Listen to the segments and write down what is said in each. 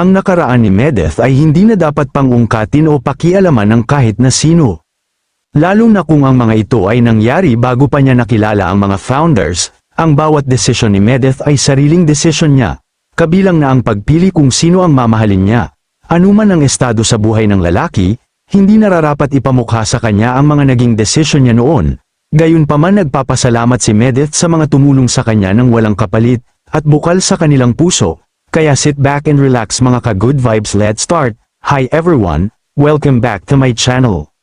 Ang nakaraan ni Medeth ay hindi na dapat pangungkatin o pakialaman ng kahit na sino. Lalo na kung ang mga ito ay nangyari bago pa niya nakilala ang mga founders, ang bawat desisyon ni Medeth ay sariling desisyon niya, kabilang na ang pagpili kung sino ang mamahalin niya. Anuman ang estado sa buhay ng lalaki, hindi nararapat ipamukha sa kanya ang mga naging desisyon niya noon. Gayunpaman nagpapasalamat si Medeth sa mga tumulong sa kanya ng walang kapalit, at bukal sa kanilang puso, kaya sit back and relax mga ka-good vibes let's start. Hi everyone, welcome back to my channel.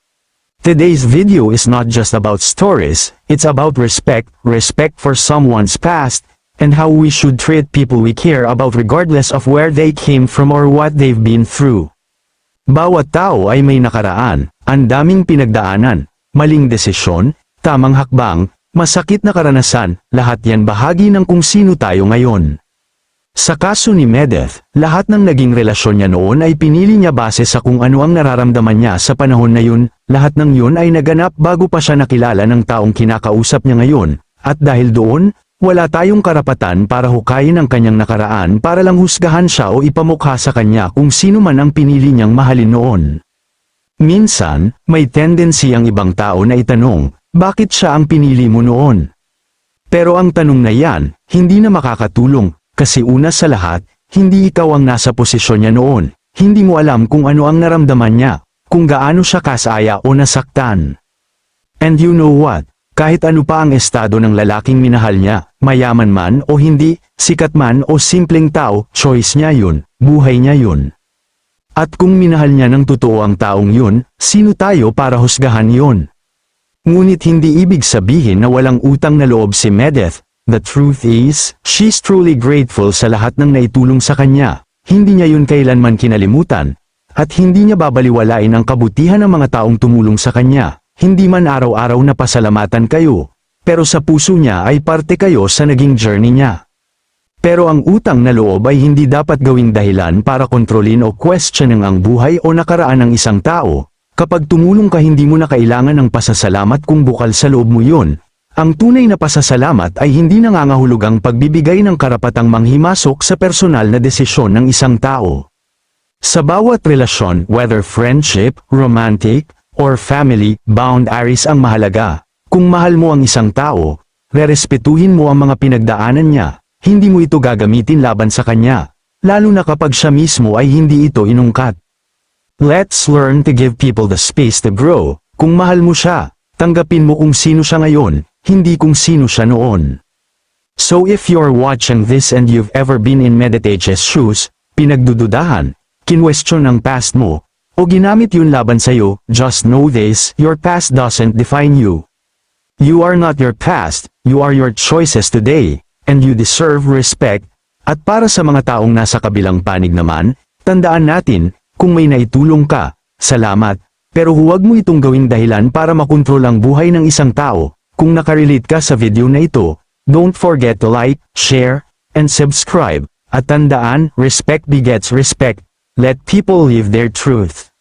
Today's video is not just about stories, it's about respect, respect for someone's past, and how we should treat people we care about regardless of where they came from or what they've been through. Bawat tao ay may nakaraan, ang daming pinagdaanan, maling desisyon, tamang hakbang, masakit na karanasan, lahat yan bahagi ng kung sino tayo ngayon. Sa kaso ni Medeth, lahat ng naging relasyon niya noon ay pinili niya base sa kung ano ang nararamdaman niya sa panahon na yun, lahat ng yun ay naganap bago pa siya nakilala ng taong kinakausap niya ngayon, at dahil doon, wala tayong karapatan para hukayin ang kanyang nakaraan para lang husgahan siya o ipamukha sa kanya kung sino man ang pinili niyang mahalin noon. Minsan, may tendency ang ibang tao na itanong, bakit siya ang pinili mo noon? Pero ang tanong na yan, hindi na makakatulong, kasi una sa lahat, hindi ikaw ang nasa posisyon niya noon, hindi mo alam kung ano ang naramdaman niya, kung gaano siya kasaya o nasaktan. And you know what? Kahit ano pa ang estado ng lalaking minahal niya, mayaman man o hindi, sikat man o simpleng tao, choice niya yun, buhay niya yun. At kung minahal niya ng totoo ang taong yun, sino tayo para husgahan yun? Ngunit hindi ibig sabihin na walang utang na loob si Medeth, The truth is, she's truly grateful sa lahat ng naitulong sa kanya, hindi niya yun kailanman kinalimutan, at hindi niya babaliwalain ang kabutihan ng mga taong tumulong sa kanya, hindi man araw-araw na pasalamatan kayo, pero sa puso niya ay parte kayo sa naging journey niya. Pero ang utang na loob ay hindi dapat gawing dahilan para kontrolin o questioning ang buhay o nakaraan ng isang tao, kapag tumulong ka hindi mo na kailangan ng pasasalamat kung bukal sa loob mo yun, ang tunay na pasasalamat ay hindi nangangahulog ang pagbibigay ng karapatang manghimasok sa personal na desisyon ng isang tao. Sa bawat relasyon, whether friendship, romantic, or family, boundaries ang mahalaga. Kung mahal mo ang isang tao, rerespetuhin mo ang mga pinagdaanan niya, hindi mo ito gagamitin laban sa kanya, lalo na kapag siya mismo ay hindi ito inungkat. Let's learn to give people the space to grow. Kung mahal mo siya, tanggapin mo kung sino siya ngayon, hindi kung sino siya noon. So if you're watching this and you've ever been in Meditage's shoes, pinagdududahan, kinwestiyon ang past mo, o ginamit yun laban sa'yo, just know this, your past doesn't define you. You are not your past, you are your choices today, and you deserve respect, at para sa mga taong nasa kabilang panig naman, tandaan natin, kung may naitulong ka, salamat, pero huwag mo itong gawing dahilan para makontrol ang buhay ng isang tao, kung nakarelate ka sa video na ito, don't forget to like, share, and subscribe. At tandaan, respect begets respect. Let people live their truth.